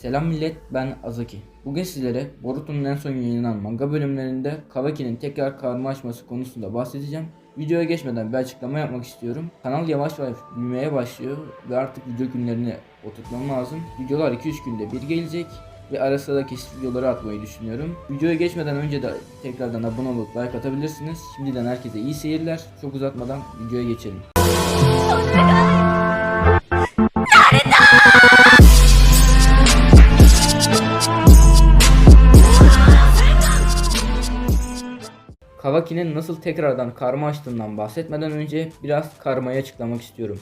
Selam millet ben Azaki. Bugün sizlere Boruto'nun en son yayınlanan manga bölümlerinde Kawaki'nin tekrar karma açması konusunda bahsedeceğim. Videoya geçmeden bir açıklama yapmak istiyorum. Kanal yavaş yavaş büyümeye başlıyor ve artık video günlerini oturtmam lazım. Videolar 2-3 günde bir gelecek ve ara videoları atmayı düşünüyorum. Videoya geçmeden önce de tekrardan abone olup like atabilirsiniz. Şimdiden herkese iyi seyirler. Çok uzatmadan videoya geçelim. Kawaki'nin nasıl tekrardan karma açtığından bahsetmeden önce biraz karmayı açıklamak istiyorum.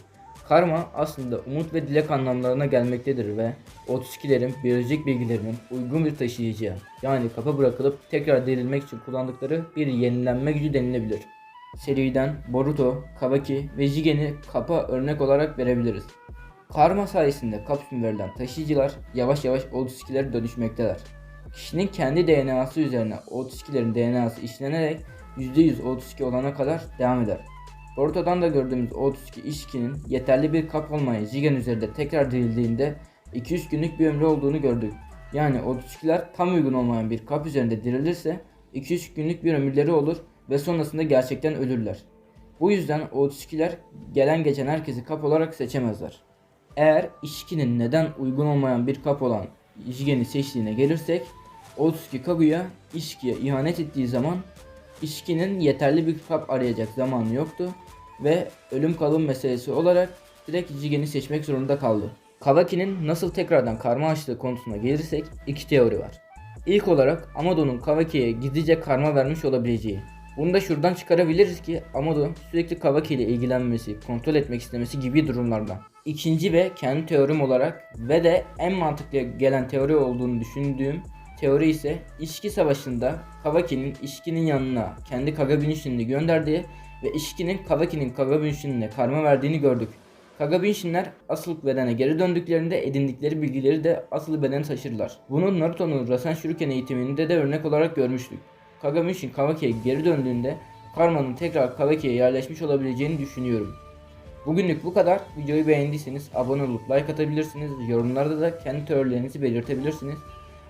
Karma aslında umut ve dilek anlamlarına gelmektedir ve 32'lerin biyolojik bilgilerinin uygun bir taşıyıcı yani kapa bırakılıp tekrar dirilmek için kullandıkları bir yenilenme gücü denilebilir. Seriden Boruto, Kawaki ve Jigen'i kapa örnek olarak verebiliriz. Karma sayesinde kapsül verilen taşıyıcılar yavaş yavaş 32'lere dönüşmekteler. Kişinin kendi DNA'sı üzerine 32'lerin DNA'sı işlenerek %100 32 olana kadar devam eder. Boruto'dan da gördüğümüz 32 işkinin yeterli bir kap olmaya Jigen üzerinde tekrar dirildiğinde 200 günlük bir ömrü olduğunu gördük. Yani 32'ler tam uygun olmayan bir kap üzerinde dirilirse 200 günlük bir ömürleri olur ve sonrasında gerçekten ölürler. Bu yüzden 32'ler gelen geçen herkesi kap olarak seçemezler. Eğer işkinin neden uygun olmayan bir kap olan Jigen'i seçtiğine gelirsek Otsuki Kaguya İşki'ye ihanet ettiği zaman İşki'nin yeterli bir kap arayacak zamanı yoktu ve ölüm kalım meselesi olarak direkt Jigen'i seçmek zorunda kaldı. Kawaki'nin nasıl tekrardan karma açtığı konusuna gelirsek iki teori var. İlk olarak Amado'nun Kawaki'ye gizlice karma vermiş olabileceği. Bunu da şuradan çıkarabiliriz ki Amado sürekli Kawaki ile ilgilenmesi, kontrol etmek istemesi gibi durumlardan. İkinci ve kendi teorim olarak ve de en mantıklı gelen teori olduğunu düşündüğüm teori ise İşki Savaşı'nda Kawaki'nin İşki'nin yanına kendi Kagabunshini'ni gönderdiği ve İşki'nin Kawaki'nin Kagabunshini'ne karma verdiğini gördük. Kagabunshinler asıl bedene geri döndüklerinde edindikleri bilgileri de asıl bedene taşırlar. Bunu Naruto'nun Rasen Shuriken eğitiminde de örnek olarak görmüştük. Kagabunshin Kawaki'ye geri döndüğünde karmanın tekrar Kawaki'ye yerleşmiş olabileceğini düşünüyorum. Bugünlük bu kadar. Videoyu beğendiyseniz abone olup like atabilirsiniz. Yorumlarda da kendi teorilerinizi belirtebilirsiniz.